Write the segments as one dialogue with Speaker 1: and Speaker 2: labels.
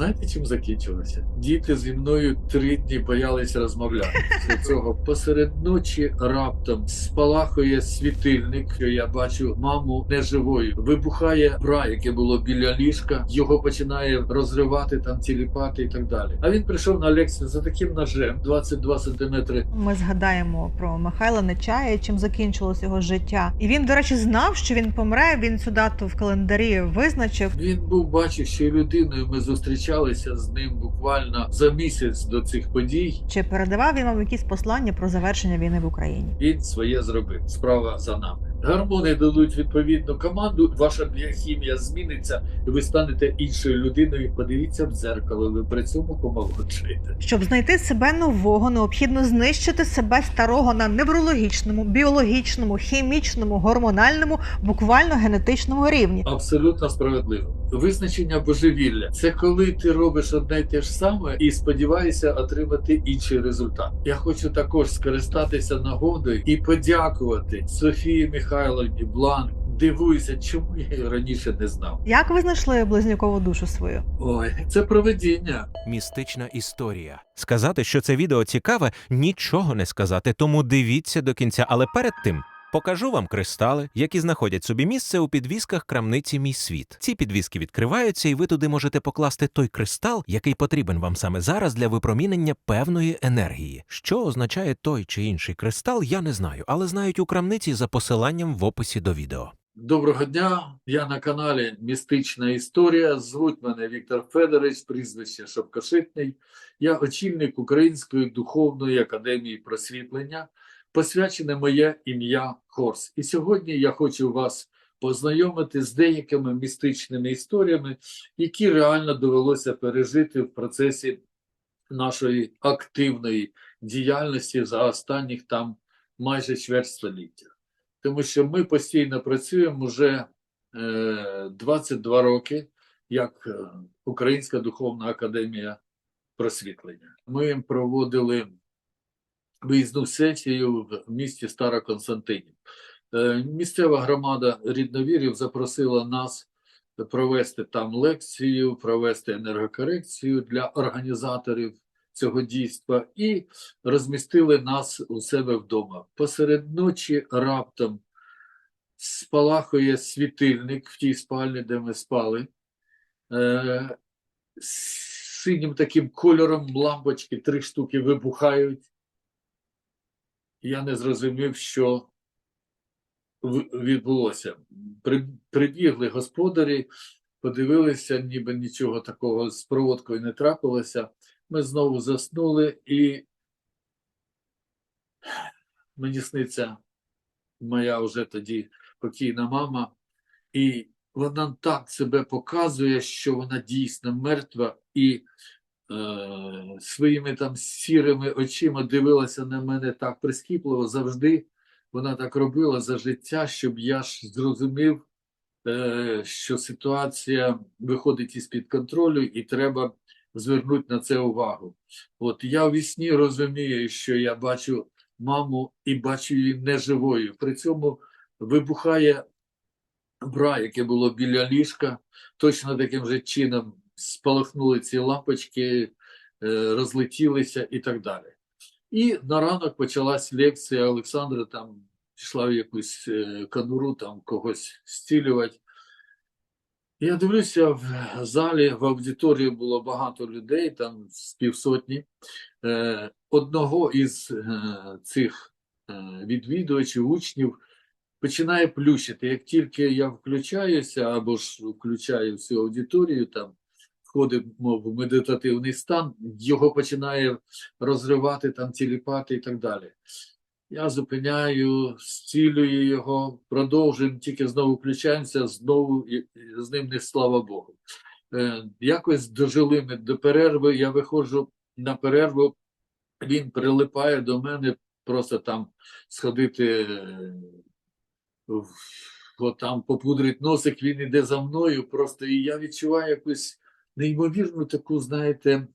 Speaker 1: Знаєте, чим закінчилося? Діти зі мною три дні боялися розмовляти. Після цього посеред ночі раптом спалахує світильник. Я бачу маму неживою. Вибухає бра, яке було біля ліжка. Його починає розривати, там тіліпати і так далі. А він прийшов на лекцію за таким ножем 22 сантиметри.
Speaker 2: Ми згадаємо про Михайла Нечая, чим закінчилось його життя. І він, до речі, знав, що він помре. Він цю дату в календарі визначив.
Speaker 1: Він був бачущою людиною. Ми зустрічалися з ним буквально за місяць до цих подій.
Speaker 2: Чи передавав він вам якісь послання про завершення війни в Україні?
Speaker 1: Він своє зробив. Справа за нами. Гормони дадуть відповідну команду. Ваша біохімія зміниться, і ви станете іншою людиною. Подивіться в дзеркало. Ви при цьому помолодшуєте.
Speaker 2: Щоб знайти себе нового, необхідно знищити себе старого на неврологічному, біологічному, хімічному, гормональному, буквально генетичному рівні.
Speaker 1: Абсолютно справедливо. Визначення божевілля це коли ти робиш одне й те ж саме і сподіваєшся отримати інший результат. Я хочу також скористатися нагодою і подякувати Софії Михайловні Бланк. Дивуюся, чому я її раніше не знав.
Speaker 2: Як ви знайшли близнюкову душу свою?
Speaker 1: Ой, це проведіння.
Speaker 3: Містична історія. Сказати, що це відео цікаве, нічого не сказати, тому дивіться до кінця. Але перед тим покажу вам кристали, які знаходять собі місце у підвісках крамниці Мій світ. Ці підвіски відкриваються, і ви туди можете покласти той кристал, який потрібен вам саме зараз для випромінення певної енергії. Що означає той чи інший кристал, я не знаю, але знають у крамниці за посиланням в описі до відео.
Speaker 1: Доброго дня. Я на каналі Містична Історія. Звуть мене Віктор Федорович, прізвище Шапкошитний. Я очільник Української духовної академії просвітлення. Посвячене моє ім'я Хорс. І сьогодні я хочу вас познайомити з деякими містичними історіями, які реально довелося пережити в процесі нашої активної діяльності за останніх там майже чверть століття тому що ми постійно працюємо вже е, 22 роки як е, Українська духовна академія просвітлення. Ми проводили виїзну сесію в місті Староконстантинів. Е, місцева громада рідновірів запросила нас провести там лекцію, провести енергокорекцію для організаторів цього дійства і розмістили нас у себе вдома. Посеред ночі раптом спалахує світильник в тій спальні, де ми спали. Е, синім таким кольором лампочки три штуки вибухають. Я не зрозумів, що відбулося. Прибігли господарі, подивилися, ніби нічого такого з проводкою не трапилося. Ми знову заснули, і мені сниться моя вже тоді покійна мама, і вона так себе показує, що вона дійсно мертва, і своїми там сірими очима дивилася на мене так прискіпливо завжди. Вона так робила за життя, щоб я ж зрозумів, е, що ситуація виходить із-під контролю, і треба звернути на це увагу. От я в вісні розумію, що я бачу маму і бачу її неживою. При цьому вибухає бра, яке було біля ліжка, точно таким же чином спалахнули ці лампочки, е, розлетілися і так далі. І на ранок почалась лекція Олександра, там пішла в якусь е, конуру, там когось зцілювати. Я дивлюся, в залі, в аудиторії було багато людей, там з півсотні. Е, Одного із цих відвідувачів, учнів починає плющити. Як тільки я включаюся або ж включаю всю аудиторію, там входимо в медитативний стан, його починає розривати, там тіліпати і так далі. Я зупиняю, зцілюю його, продовжуємо, тільки знову включаємося, знову з ним не слава Богу. Е, якось дожили ми до перерви, я виходжу на перерву, він прилипає до мене, просто там сходити, е, там попудрить носик, він іде за мною, просто і я відчуваю якусь неймовірну таку, знаєте,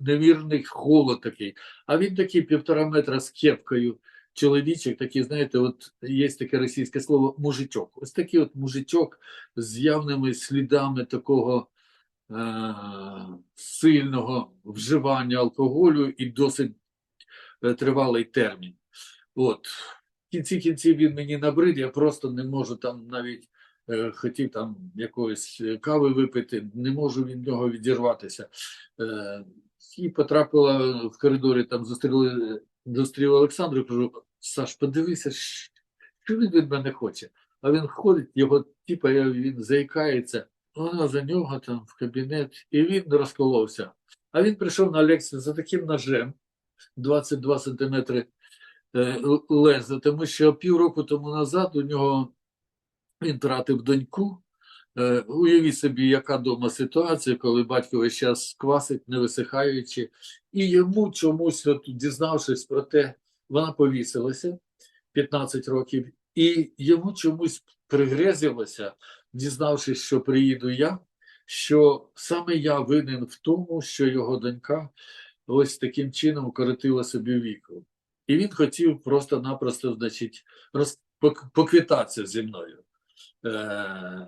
Speaker 1: невірний холод такий. А він такий півтора метра з кепкою, чоловічок, такий, знаєте, от є таке російське слово мужичок. Ось такий от мужичок з явними слідами такого е, сильного вживання алкоголю і досить е, тривалий термін. От. В кінці кінців він мені набрид, я просто не можу там навіть хотів там якоїсь е, кави випити, не можу від нього відірватися. Е, і потрапила в коридорі, там зустріли, зустрів Олександру, кажу, Саш, подивися, що він від мене хоче. А він ходить, його типа він заїкається, вона за нього там в кабінет, і він розколовся. А він прийшов на лекцію за таким ножем 22 сантиметри е, леза, тому що півроку тому назад у нього він втратив доньку. Е, Уявіть собі, яка дома ситуація, коли батько весь час квасить, не висихаючи, і йому чомусь, от, дізнавшись про те, вона повісилася 15 років, і йому чомусь пригрезилося, дізнавшись, що приїду я, що саме я винен в тому, що його донька ось таким чином укоротила собі віку. І він хотів просто-напросто, значить, роз... поквітатися зі мною. Е,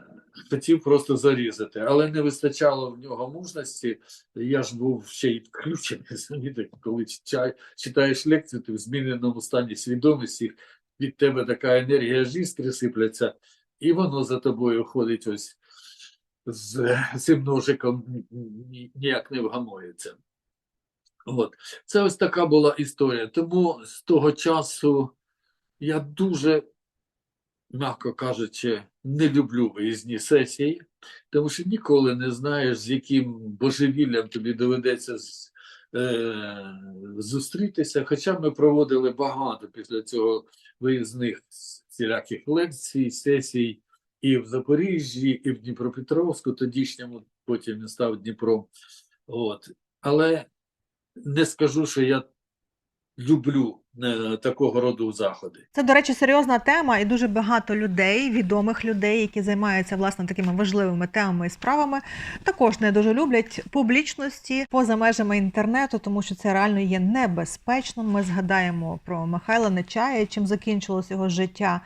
Speaker 1: хотів просто зарізати, але не вистачало в нього мужності. Я ж був ще й включений. Коли читаєш лекцію, ти в зміненому стані свідомості, від тебе така енергія аж іскри сипляться, і воно за тобою ходить ось з цим ножиком ні- ні- ніяк не вгамується. От. Це ось така була історія. Тому з того часу я дуже, м'яко кажучи, не люблю виїзні сесії, тому що ніколи не знаєш, з яким божевіллям тобі доведеться е, зустрітися. Хоча ми проводили багато після цього виїзних всіляких лекцій, сесій і в Запоріжжі, і в Дніпропетровську, тодішньому, потім він став Дніпром. От. Але не скажу, що я люблю е, такого роду заходи.
Speaker 2: Це, до речі, серйозна тема, і дуже багато людей, відомих людей, які займаються власне такими важливими темами і справами, також не дуже люблять публічності поза межами інтернету, тому що це реально є небезпечно. Ми згадаємо про Михайла Нечая, чим закінчилось його життя.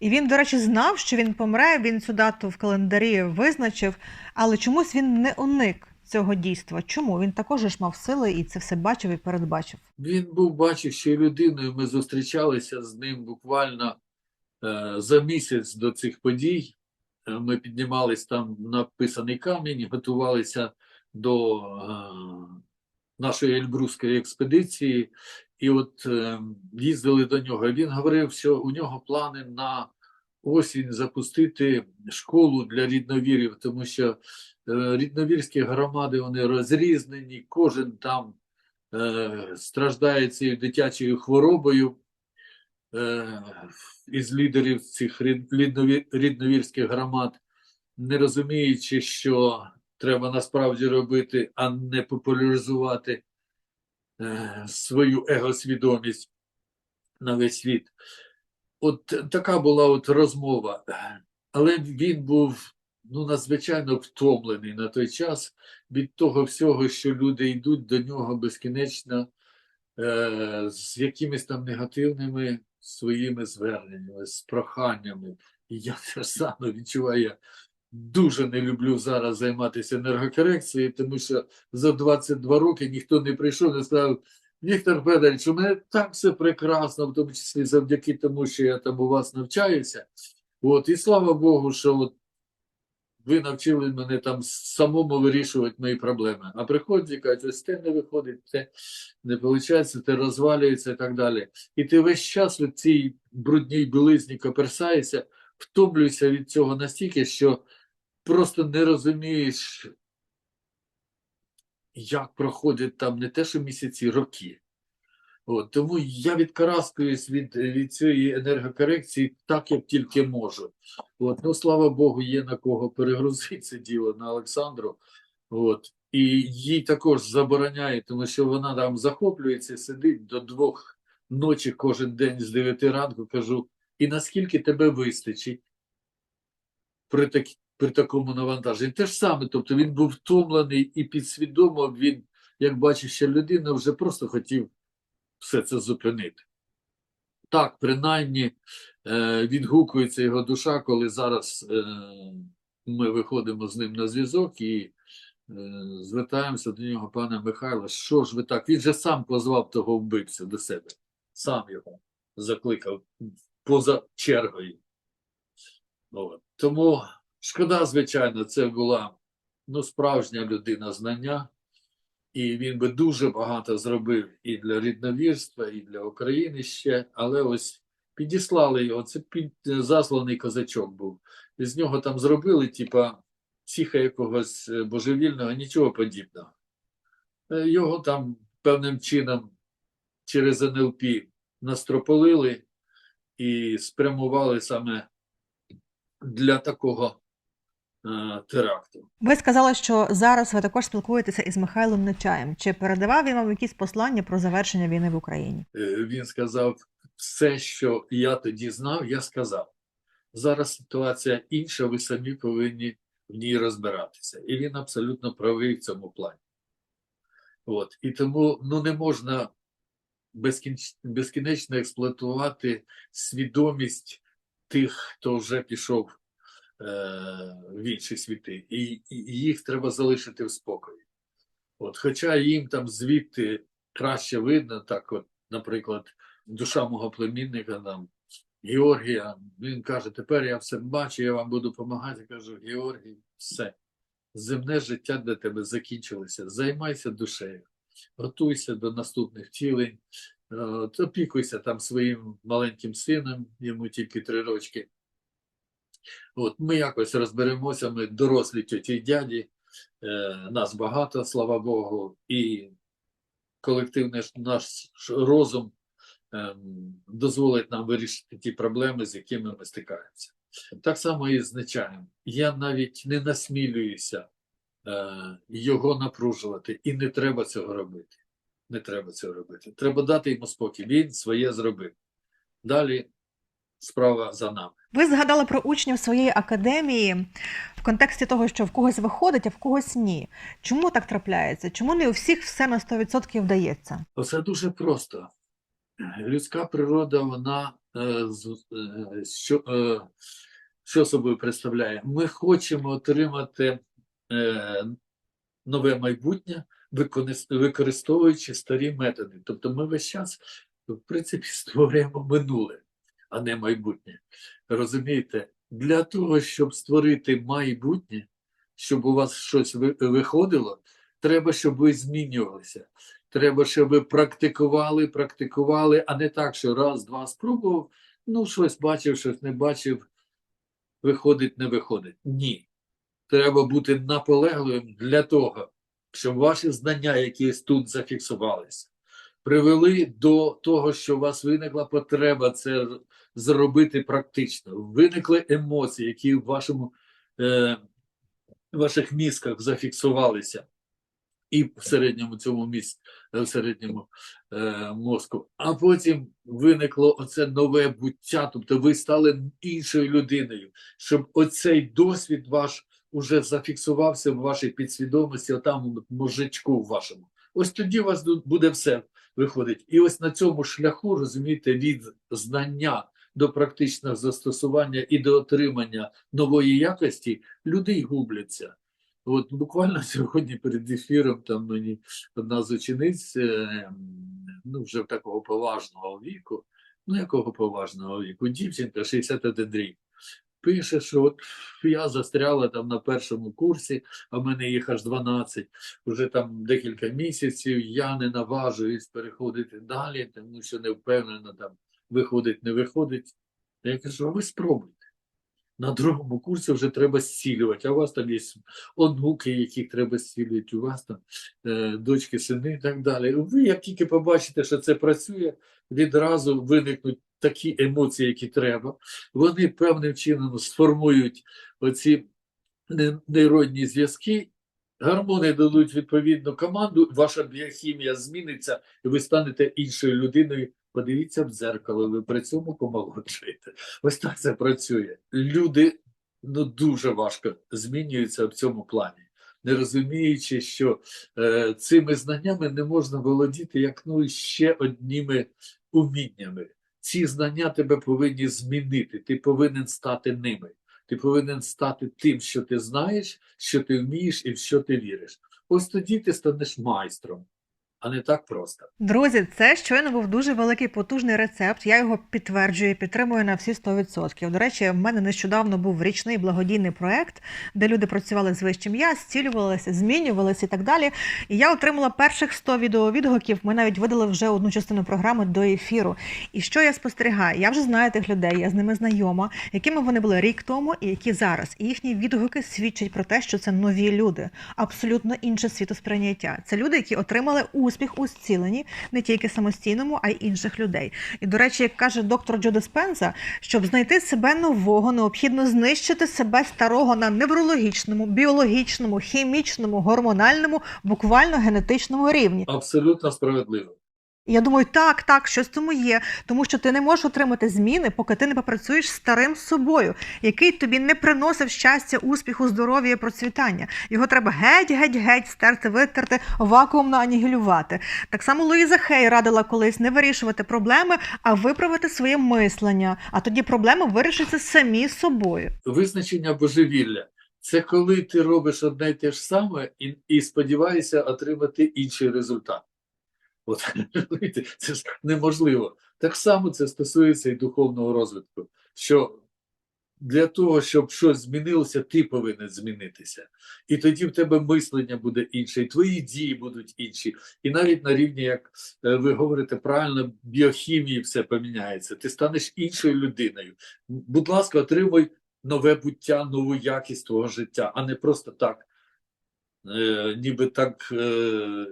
Speaker 2: І він, до речі, знав, що він помре. Він цю дату в календарі визначив, але чомусь він не уник цього дійства. Чому він також ж мав сили і це все бачив і передбачив.
Speaker 1: Він був бачившою людиною. Ми зустрічалися з ним буквально е, за місяць до цих подій. Е, Ми піднімались там на писаний камінь, готувалися до е, нашої Ельбрузької експедиції, і от е, їздили до нього. Він говорив, що у нього плани на осінь запустити школу для рідновірів, тому що рідновірські громади вони розрізнені, кожен там е, страждає цією дитячою хворобою е, із лідерів цих рід- рідновірських громад, не розуміючи, що треба насправді робити, а не популяризувати е, свою егосвідомість на весь світ. От така була от розмова. Але він був ну, надзвичайно втомлений на той час від того всього, що люди йдуть до нього безкінечно е, з якимись там негативними своїми зверненнями, з проханнями. І я те ж саме відчуваю. Я дуже не люблю зараз займатися енергокорекцією, тому що за 22 роки ніхто не прийшов і сказав, Віктор Федорович, у мене так все прекрасно, в тому числі завдяки тому, що я там у вас навчаюся. От, і слава Богу, що от ви навчили мене там самому вирішувати мої проблеми. А приходять і кажуть, ось те не виходить, те не виходить, те розвалюється і так далі. І ти весь час в цій брудній білизні коперсаєшся, втомлюєшся від цього настільки, що просто не розумієш, як проходять там не те, що місяці, роки. От, тому я відкараскуюсь від, від цієї енергокорекції так, як тільки можу. От, ну, слава Богу, є на кого перегрузити це діло на Олександру. От, і їй також забороняє, тому що вона там захоплюється, сидить до двох ночі кожен день з 9 ранку. Кажу, і наскільки тебе вистачить при, так, при такому навантаженні? Те ж саме, тобто він був втомлений і підсвідомо він, як бачиш, що людина вже просто хотів все це зупинити. Так, принаймні е, відгукується його душа, коли зараз е, ми виходимо з ним на зв'язок і звертаємося до нього, пане Михайло, що ж ви так? Він же сам позвав того вбивцю до себе, сам його закликав поза чергою. От. Тому шкода, звичайно, це була ну, справжня людина знання, і він би дуже багато зробив і для рідновірства, і для України ще, але ось підіслали його, це під, засланий козачок був. І з нього там зробили, типа, психа якогось е, божевільного, нічого подібного. Е, Його там певним чином через НЛП настрополили і спрямували саме для такого е, теракту.
Speaker 2: Ви сказали, що зараз ви також спілкуєтеся із Михайлом Нечаєм. Чи передавав він вам якісь послання про завершення війни в Україні?
Speaker 1: Е, Він сказав, все, що я тоді знав, я сказав. Зараз ситуація інша, ви самі повинні в ній розбиратися. І він абсолютно правий в цьому плані. От. І тому ну, не можна безкінч... безкінечно експлуатувати свідомість тих, хто вже пішов е... в інші світи. І, і їх треба залишити в спокої. От. Хоча їм там звідти краще видно, так от, наприклад, душа мого племінника там, Георгія, він каже, тепер я все бачу, я вам буду допомагати. Кажу, Георгій, все. Земне життя для тебе закінчилося. Займайся душею, готуйся до наступних втілень, е, опікуйся там своїм маленьким сином, йому тільки три рочки. От, ми якось розберемося, ми дорослі тьоті й дяді, е, нас багато, слава Богу, і колективний наш розум ем, дозволить нам вирішити ті проблеми, з якими ми стикаємося. Так само і з нечаєм. Я навіть не насмілююся е, його напружувати, і не треба цього робити. Не треба цього робити. Треба дати йому спокій. Він своє зробив. Далі справа за нами.
Speaker 2: Ви згадали про учнів своєї академії в контексті того, що в когось виходить, а в когось ні. Чому так трапляється? Чому не у всіх все на 100% вдається?
Speaker 1: Оце дуже просто. Людська природа, вона е, е, що, е, що собою представляє? Ми хочемо отримати нове майбутнє, використовуючи старі методи. Тобто ми весь час, в принципі, створюємо минуле, а не майбутнє. Розумієте? Для того, щоб створити майбутнє, щоб у вас щось виходило, треба, щоб ви змінювалися. Треба, щоб ви практикували, практикували, а не так, що раз, два спробував, ну, щось бачив, щось не бачив, виходить, не виходить. Ні. Треба бути наполегливим для того, щоб ваші знання, які тут зафіксувалися, привели до того, що у вас виникла потреба це зробити практично. Виникли емоції, які в вашому, е, ваших мізках зафіксувалися. І в середньому цьому місці, в середньому е, мозку. А потім виникло оце нове буття, тобто ви стали іншою людиною, щоб оцей досвід ваш уже зафіксувався в вашій підсвідомості, отам в мозжечку вашому. Ось тоді у вас буде все виходить. І ось на цьому шляху, розумієте, від знання до практичного застосування і до отримання нової якості люди й губляться. От буквально сьогодні перед ефіром там мені одна з учениць, е, ну вже такого поважного віку, ну якого поважного віку, дівчинка 61 рік, пише, що от я застряла там на першому курсі, а в мене їх аж 12, вже там декілька місяців, я не наважуюсь переходити далі, тому що не впевнена там виходить, не виходить. Я кажу, а ви спробуйте. На другому курсі вже треба зцілювати, а у вас там є онуки, яких треба зцілювати, у вас там е, дочки, сини і так далі. Ви як тільки побачите, що це працює, відразу виникнуть такі емоції, які треба. Вони певним чином сформують оці не- нейронні зв'язки, гормони дадуть відповідну команду, ваша біохімія зміниться, і ви станете іншою людиною. Подивіться в дзеркало, ви при цьому помолоджуєте. Ось так це працює. Люди ну дуже важко змінюються в цьому плані, не розуміючи, що е, цими знаннями не можна володіти як ну ще одніми уміннями. Ці знання тебе повинні змінити, ти повинен стати ними. Ти повинен стати тим, що ти знаєш, що ти вмієш і в що ти віриш. Ось тоді ти станеш майстром, а не так просто.
Speaker 2: Друзі, це щойно був дуже великий потужний рецепт. Я його підтверджую підтримую на всі 100%. До речі, в мене нещодавно був річний благодійний проект, де люди працювали з вищим я, зцілювалися, змінювалися і так далі. І я отримала перших 100 відеовідгуків. Ми навіть видали вже одну частину програми до ефіру. І що я спостерігаю? Я вже знаю тих людей, я з ними знайома, якими вони були рік тому і які зараз. І їхні відгуки свідчать про те, що це нові люди, абсолютно інше світосприйняття. Це люди, які отримали успіх у зціленні не тільки самостійному, а й інших людей. І до речі, як каже доктор Джо Диспенза, щоб знайти себе нового, необхідно знищити себе старого на неврологічному, біологічному, хімічному, гормональному, буквально генетичному рівні.
Speaker 1: Абсолютно справедливо.
Speaker 2: І я думаю, так, так, щось тому є, тому що ти не можеш отримати зміни, поки ти не попрацюєш старим собою, який тобі не приносив щастя, успіху, здоров'я і процвітання. Його треба геть, геть, геть стерти, витерти, вакуумно анігілювати. Так само Луїза Хей радила колись не вирішувати проблеми, а виправити своє мислення. А тоді проблеми вирішаться самі собою.
Speaker 1: Визначення божевілля це коли ти робиш одне й те ж саме і, і сподіваєшся отримати інший результат. От, розумієте, це ж неможливо. Так само це стосується і духовного розвитку. Що для того, щоб щось змінилося, ти повинен змінитися. І тоді в тебе мислення буде інше, і твої дії будуть інші. І навіть на рівні, як е, ви говорите правильно, біохімії все поміняється. Ти станеш іншою людиною. Будь ласка, отримуй нове буття, нову якість твого життя, а не просто так, е, ніби так е,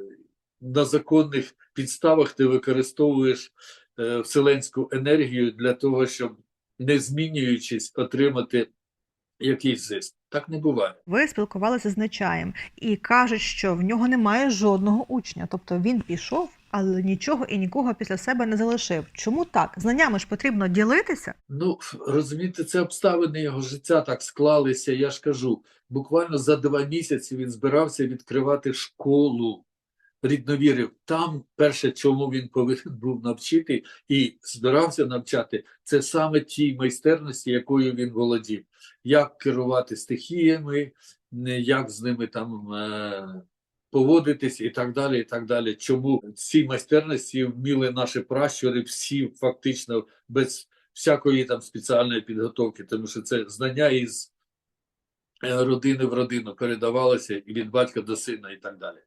Speaker 1: на законних підставах ти використовуєш е, вселенську енергію для того, щоб не змінюючись, отримати якийсь зиск. Так не буває.
Speaker 2: Ви спілкувалися з Нечаєм і кажуть, що в нього немає жодного учня. Тобто він пішов, але нічого і нікого після себе не залишив. Чому так? Знаннями ж потрібно ділитися.
Speaker 1: Ну, розумієте, це обставини його життя так склалися. Я ж кажу, буквально за два місяці він збирався відкривати школу рідновірів. Там перше, чому він повинен був навчити і збирався навчати, це саме тій майстерності, якою він володів. Як керувати стихіями, як з ними там е- поводитись і так далі. і так далі. Чому ці майстерності вміли наші пращури всі фактично без всякої там спеціальної підготовки, тому що це знання із е, родини в родину передавалося від батька до сина, і так далі.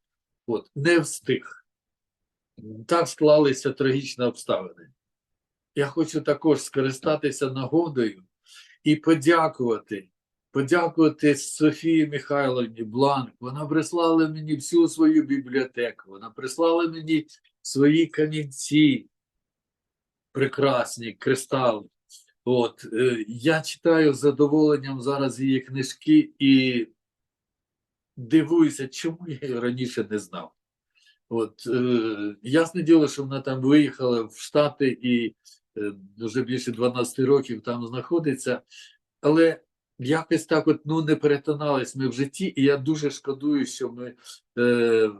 Speaker 1: От, не встиг. Так склалися трагічні обставини. Я хочу також скористатися нагодою і подякувати. Подякувати Софії Михайловні Бланк. Вона прислала мені всю свою бібліотеку. Вона прислала мені свої камінці прекрасні, кристали. От, е, я читаю з задоволенням зараз її книжки і дивуюся, чому я її раніше не знав. От, е, ясне діло, що вона там виїхала в Штати і е, вже більше 12 років там знаходиться, але якось так от ну не перетинались ми в житті, і я дуже шкодую, що ми е,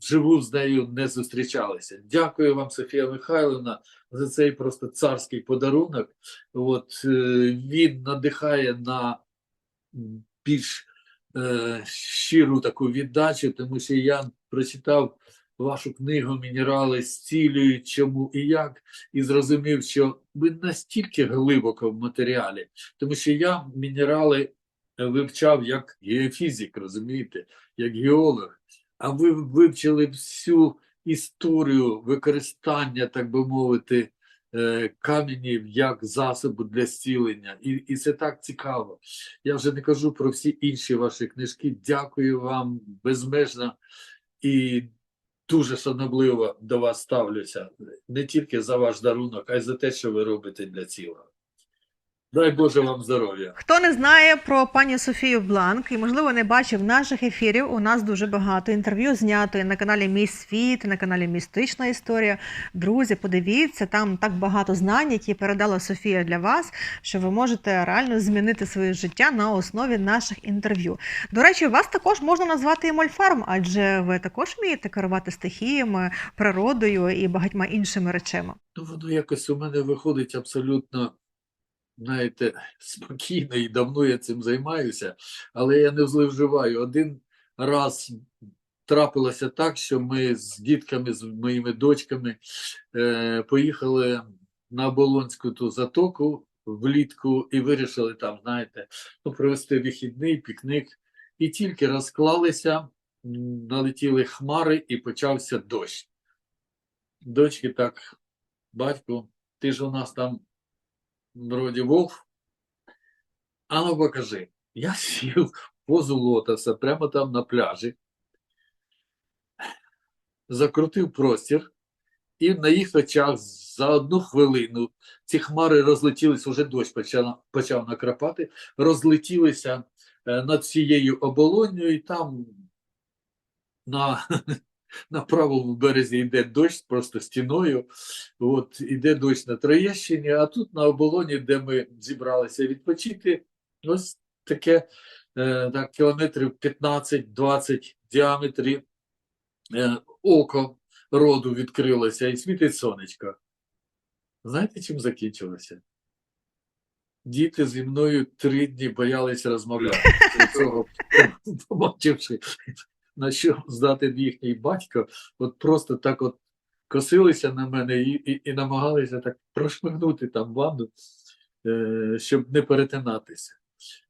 Speaker 1: вживу з нею не зустрічалися. Дякую вам, Софія Михайловна, за цей просто царський подарунок. От, е, він надихає на більш е, щиру таку віддачу, тому що я прочитав вашу книгу Мінерали зцілюють чому і як, і зрозумів, що ви настільки глибоко в матеріалі, тому що я мінерали вивчав як геофізик, розумієте, як геолог, а ви вивчили всю історію використання, так би мовити, каменів як засобу для зцілення. І, і це так цікаво. Я вже не кажу про всі інші ваші книжки. Дякую вам безмежно і дуже шанобливо до вас ставлюся. Не тільки за ваш дарунок, а й за те, що ви робите для цілого. Дай Боже вам здоров'я.
Speaker 2: Хто не знає про пані Софію Бланк і, можливо, не бачив наших ефірів, у нас дуже багато інтерв'ю знято на каналі Мій Світ, на каналі Містична історія. Друзі, подивіться, там так багато знань, які передала Софія для вас, що ви можете реально змінити своє життя на основі наших інтерв'ю. До речі, вас також можна назвати і мольфарм, адже ви також вмієте керувати стихіями, природою і багатьма іншими речами.
Speaker 1: Ну, воно якось у мене виходить абсолютно знаєте, спокійно і давно я цим займаюся, але я не зловживаю. Один раз трапилося так, що ми з дітками, з моїми дочками е, поїхали на Оболонську ту затоку влітку і вирішили там, знаєте, ну, провести вихідний пікник. І тільки розклалися, налетіли хмари і почався дощ. Дочки так, батько, ти ж у нас там вроді вовк. А ну покажи. Я сів позу лотоса прямо там на пляжі, закрутив простір, і на їх очах за одну хвилину ці хмари розлетілися, вже дощ почав, почав накрапати, розлетілися е, над всією оболонню, і там на, на правому березі йде дощ просто стіною. От іде дощ на Троєщині, а тут на оболоні, де ми зібралися відпочити, ось таке е, так, кілометрів 15-20 діаметрі е, око роду відкрилося і світить сонечко. Знаєте, чим закінчилося? Діти зі мною три дні боялися розмовляти. Цього, побачивши, на що здати їхній батько, от просто так от косилися на мене і, і, і намагалися так прошмигнути там ванну, е, щоб не перетинатися.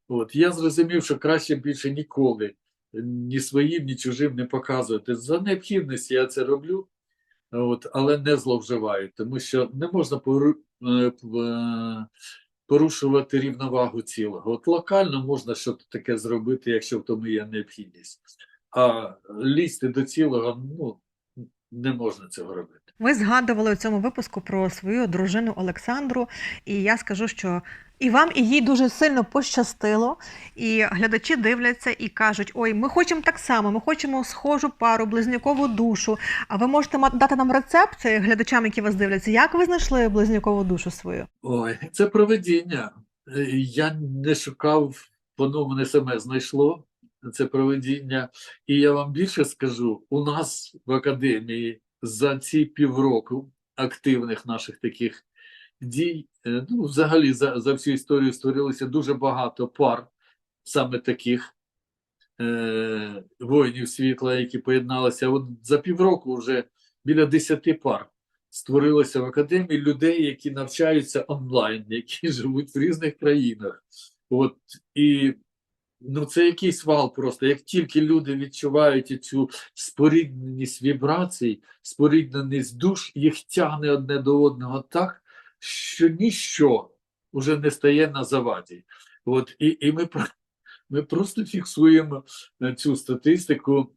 Speaker 1: От я зрозумів, що краще більше ніколи ні своїм, ні чужим не показувати. За необхідності я це роблю, от, але не зловживаю, тому що не можна пору, е, е, порушувати рівновагу цілого. От локально можна щось таке зробити, якщо в тому є необхідність. А лізти до цілого, ну, не можна цього робити.
Speaker 2: Ви згадували у цьому випуску про свою дружину Олександру, і я скажу, що і вам, і їй дуже сильно пощастило. І глядачі дивляться і кажуть: ой, ми хочемо так само, ми хочемо схожу пару, близнюкову душу. А ви можете дати нам рецепт е, глядачам, які вас дивляться, як ви знайшли близнюкову душу свою?
Speaker 1: Ой, це проведіння. Е, Я не шукав, воно мене саме знайшло. Це проведіння. І я вам більше скажу: у нас в академії за ці півроку активних наших таких дій, е, ну, взагалі за, за всю історію створилося дуже багато пар, саме таких е, воїнів світла, які поєдналися. От за півроку вже біля 10 пар створилося в академії людей, які навчаються онлайн, які живуть в різних країнах. От і ну це якийсь вал просто. Як тільки люди відчувають цю спорідненість вібрацій, спорідненість душ, їх тягне одне до одного так, що ніщо вже не стає на заваді. От і, і ми, ми просто фіксуємо е, цю статистику.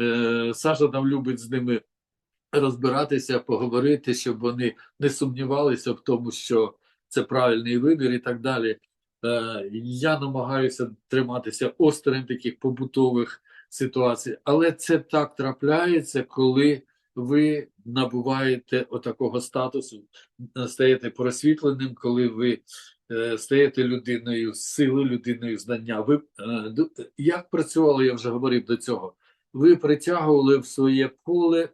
Speaker 1: Е, Саша там любить з ними розбиратися, поговорити, щоб вони не сумнівалися в тому, що це правильний вибір і так далі. Е, Я намагаюся триматися осторонь таких побутових ситуацій, але це так трапляється, коли ви набуваєте отакого статусу, е, стаєте просвітленим, коли ви е, стаєте людиною сили, людиною знання. Ви як працювали, я вже говорив до цього. Ви притягували в своє поле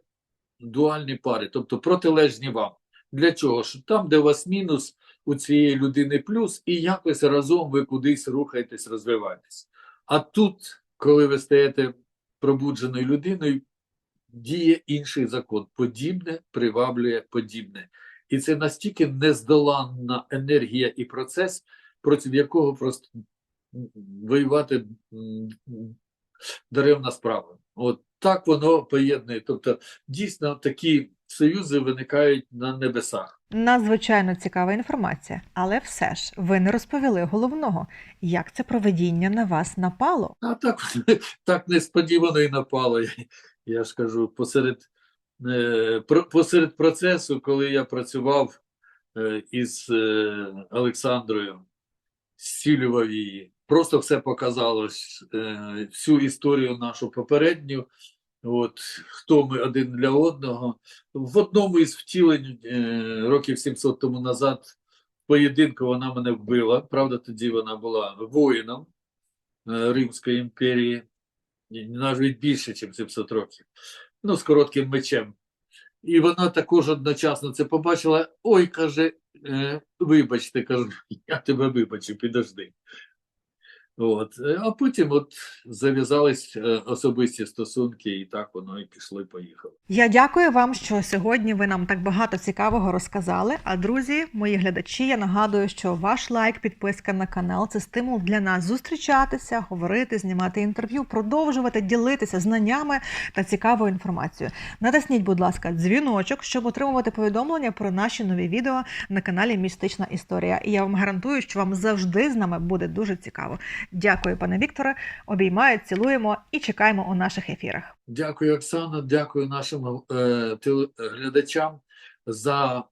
Speaker 1: дуальні пари, тобто протилежні вам. Для чого? Що там, де у вас мінус, у цієї людини плюс, і якось разом ви кудись рухаєтесь, розвиваєтесь. А тут, коли ви стаєте пробудженою людиною, діє інший закон. Подібне приваблює подібне. І це настільки нездоланна енергія і процес, проти якого просто воювати даремна справа. От так воно поєднує. Тобто, дійсно, такі союзи виникають на небесах.
Speaker 2: Надзвичайно цікава інформація, але все ж ви не розповіли головного, як це проведіння на вас напало.
Speaker 1: А так, так несподівано і напало. Я, ж кажу, посеред, е, посеред процесу, коли я працював е, із е, Олександрою, зцілював її, просто все показалось, всю історію нашу попередню, от, хто ми один для одного. В одному із втілень е, років 700 тому назад поєдинку вона мене вбила. Правда, тоді вона була воїном е, Римської імперії, навіть більше, ніж 700 років. Ну, з коротким мечем. І вона також одночасно це побачила. Ой, каже, е, вибачте, кажу, я тебе вибачу, підожди. От. е, А потім от зав'язались е, особисті стосунки, і так воно і пішло, і поїхало.
Speaker 2: Я дякую вам, що сьогодні ви нам так багато цікавого розказали. А друзі, мої глядачі, я нагадую, що ваш лайк, підписка на канал це стимул для нас зустрічатися, говорити, знімати інтерв'ю, продовжувати ділитися знаннями та цікавою інформацією. Натисніть, будь ласка, дзвіночок, щоб отримувати повідомлення про наші нові відео на каналі Містична Історія. І я вам гарантую, що вам завжди з нами буде дуже цікаво. Дякую, пане Вікторе. Обіймаю, цілуємо і чекаємо у наших ефірах.
Speaker 1: Дякую, Оксана, дякую нашим е, глядачам за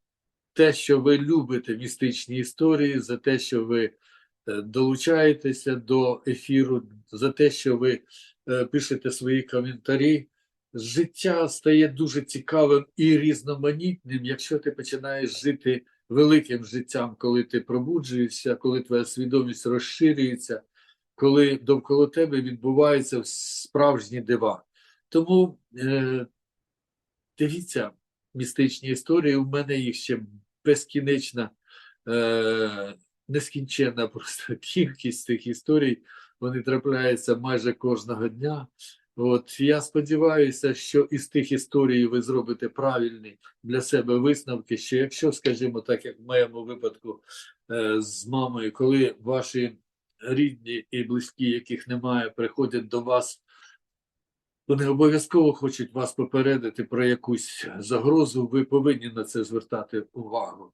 Speaker 1: те, що ви любите містичні історії, за те, що ви е, долучаєтеся до ефіру, за те, що ви е, пишете свої коментарі. Життя стає дуже цікавим і різноманітним, якщо ти починаєш жити великим життям, коли ти пробуджуєшся, коли твоя свідомість розширюється, коли довкола тебе відбуваються справжні дива. Тому е, дивіться містичні історії. У мене їх ще безкінечна, е, нескінченна просто кількість цих історій. Вони трапляються майже кожного дня. От я сподіваюся, що із тих історій ви зробите правильні для себе висновки. Що якщо, скажімо, так як в моєму випадку е, з мамою, коли ваші рідні і близькі, яких немає, приходять до вас вони обов'язково хочуть вас попередити про якусь загрозу, ви повинні на це звертати увагу.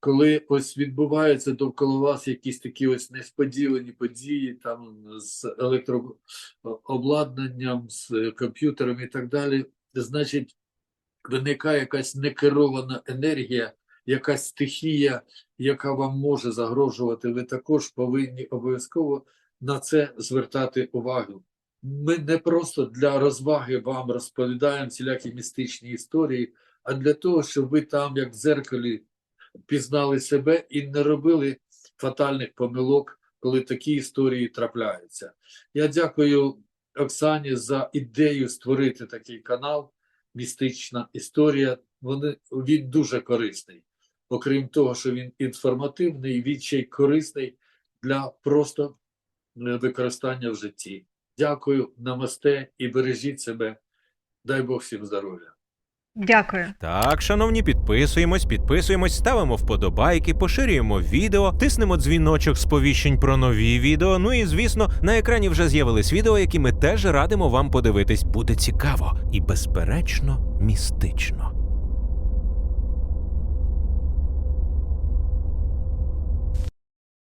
Speaker 1: Коли ось відбуваються довкола вас якісь такі ось несподівані події, там з електрообладнанням, з комп'ютером і так далі, значить, виникає якась некерована енергія, якась стихія, яка вам може загрожувати. Ви також повинні обов'язково на це звертати увагу. Ми не просто для розваги вам розповідаємо всілякі містичні історії, а для того, щоб ви там, як в дзеркалі, пізнали себе і не робили фатальних помилок, коли такі історії трапляються. Я дякую Оксані за ідею створити такий канал Містична історія. Вони, він дуже корисний. Окрім того, що він інформативний, він ще й корисний для просто використання в житті. Дякую, намасте і бережіть себе. Дай Бог всім здоров'я.
Speaker 2: Дякую.
Speaker 3: Так, шановні, підписуємось, підписуємось, ставимо вподобайки, поширюємо відео, тиснемо дзвіночок сповіщень про нові відео. Ну і звісно, на екрані вже з'явились відео, які ми теж радимо вам подивитись. Буде цікаво і безперечно містично.